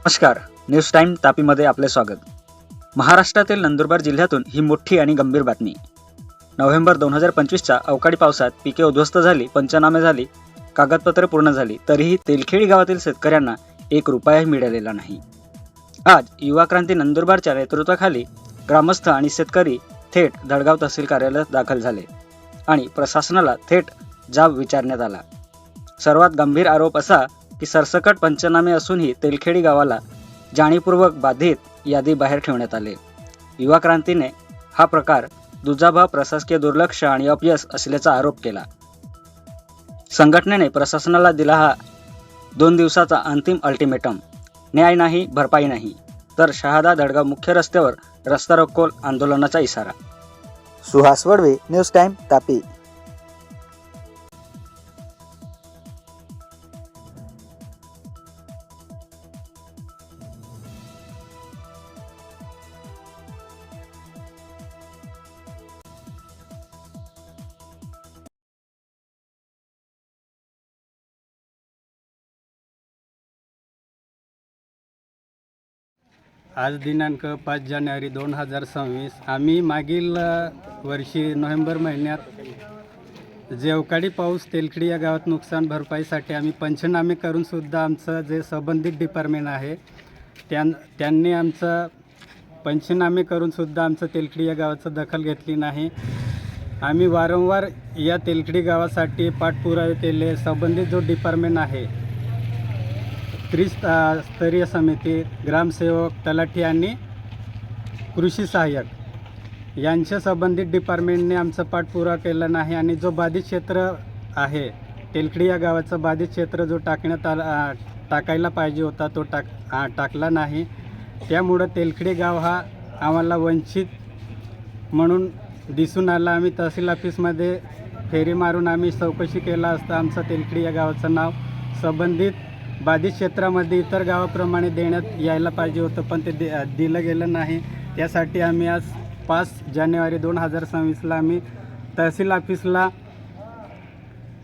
नमस्कार. News time तापीमध्ये आपले स्वागत. महाराष्ट्रातील नंदुरबार जिल्ह्यातून ही मोठी आणि गंभीर बातमी. नोव्हेंबर दोन हजार पंचवीसच्या अवकाळी पावसात पिके उद्ध्वस्त झाली पंचनामे झाली कागदपत्रे पूर्ण झाली तरीही तेलखेडी गावातील शेतकऱ्यांना एक रुपयाही मिळालेला नाही. आज युवा क्रांती नंदुरबारच्या नेतृत्वाखाली ग्रामस्थ आणि शेतकरी थेट धडगाव तहसील कार्यालयात दाखल झाले आणि प्रशासनाला थेट जाब विचारण्यात आला. सर्वात गंभीर आरोप असा की सरसकट पंचनामे असूनही तेलखेडी गावाला जाणीपूर्वक बाधित यादी बाहेर ठेवण्यात आले. युवा क्रांतीने हा प्रकार दुजाभा प्रशासकीय दुर्लक्ष आणि अपयश असल्याचा आरोप केला. संघटनेने प्रशासनाला दिला हा दोन दिवसाचा अंतिम अल्टिमेटम. न्याय नाही भरपाई नाही तर शहादा दडगाव मुख्य रस्त्यावर रस्ता रोको आंदोलनाचा इशारा. Suhas Wadve news time Tapi. आज दिनांक पाच जानेवारी दोन हजार सव्वीस. आम्ही मागील वर्षी नोव्हेंबर महिन्यात जे अवकाळी पाऊस तेलखडी या गावात नुकसान भरपाईसाठी आम्ही पंचनामे करूनसुद्धा आमचं जे संबंधित डिपार्टमेंट आहे त्यां त्यांनी आमचं पंचनामे करूनसुद्धा आमचं तेलखडी या गावाचं दखल घेतली नाही. आम्ही वारंवार या तेलखडी गावासाठी पाठपुरावे केले. संबंधित जो डिपार्टमेंट आहे त्रिस्तरीय समिती ग्रामसेवक तलाठी आणि कृषी सहाय्यक यांच्या संबंधित डिपार्टमेंटने आमचा पाठपुरावा केला नाही आणि जो बाधित क्षेत्र आहे तेलकडी या गावाचं बाधित क्षेत्र जो टाकण्यात आला टाकायला पाहिजे होता तो टाक टाकला नाही. त्यामुळं तेलखडी गाव हा आम्हाला वंचित म्हणून दिसून आला. आम्ही तहसील ऑफिसमध्ये फेरी मारून आम्ही चौकशी केला असता आमचं तेलखडी या गावाचं नाव संबंधित बाधित क्षेत्रामध्ये इतर गावाप्रमाणे देण्यात यायला पाहिजे होतं पण ते दे दिलं गेलं नाही. त्यासाठी आम्ही आज पाच जानेवारी दोन हजार सव्वीसला आम्ही तहसील ऑफिसला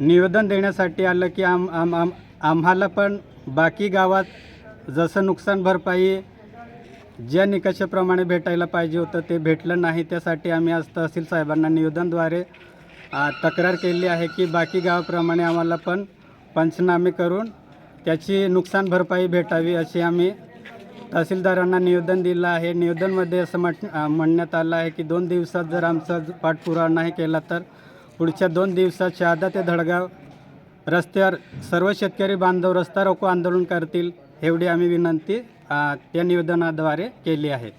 निवेदन देण्यासाठी आलं की आम आम आम आम्हाला पण बाकी गावात जसं नुकसान भरपाई ज्या निकषाप्रमाणे भेटायला पाहिजे होतं ते भेटलं नाही. त्यासाठी आम्ही आज तहसील साहेबांना निवेदनद्वारे तक्रार केली आहे की बाकी गावाप्रमाणे आम्हाला पण पंचनामे करून त्याची नुकसान भरपाई भेटावी अशी आम्ही तहसीलदारांना निवेदन दिलं आहे. निवेदनमध्ये असं म्हट म्हणण्यात आलं आहे की दोन दिवसात जर आमचा पाठपुरा पाठपुरावा नाही केला तर पुढच्या दोन दिवसात शहादा ते धडगाव रस्त्यावर सर्व शेतकरी बांधव रस्ता रोको आंदोलन करतील एवढी आम्ही विनंती त्या निवेदनाद्वारे केली आहे.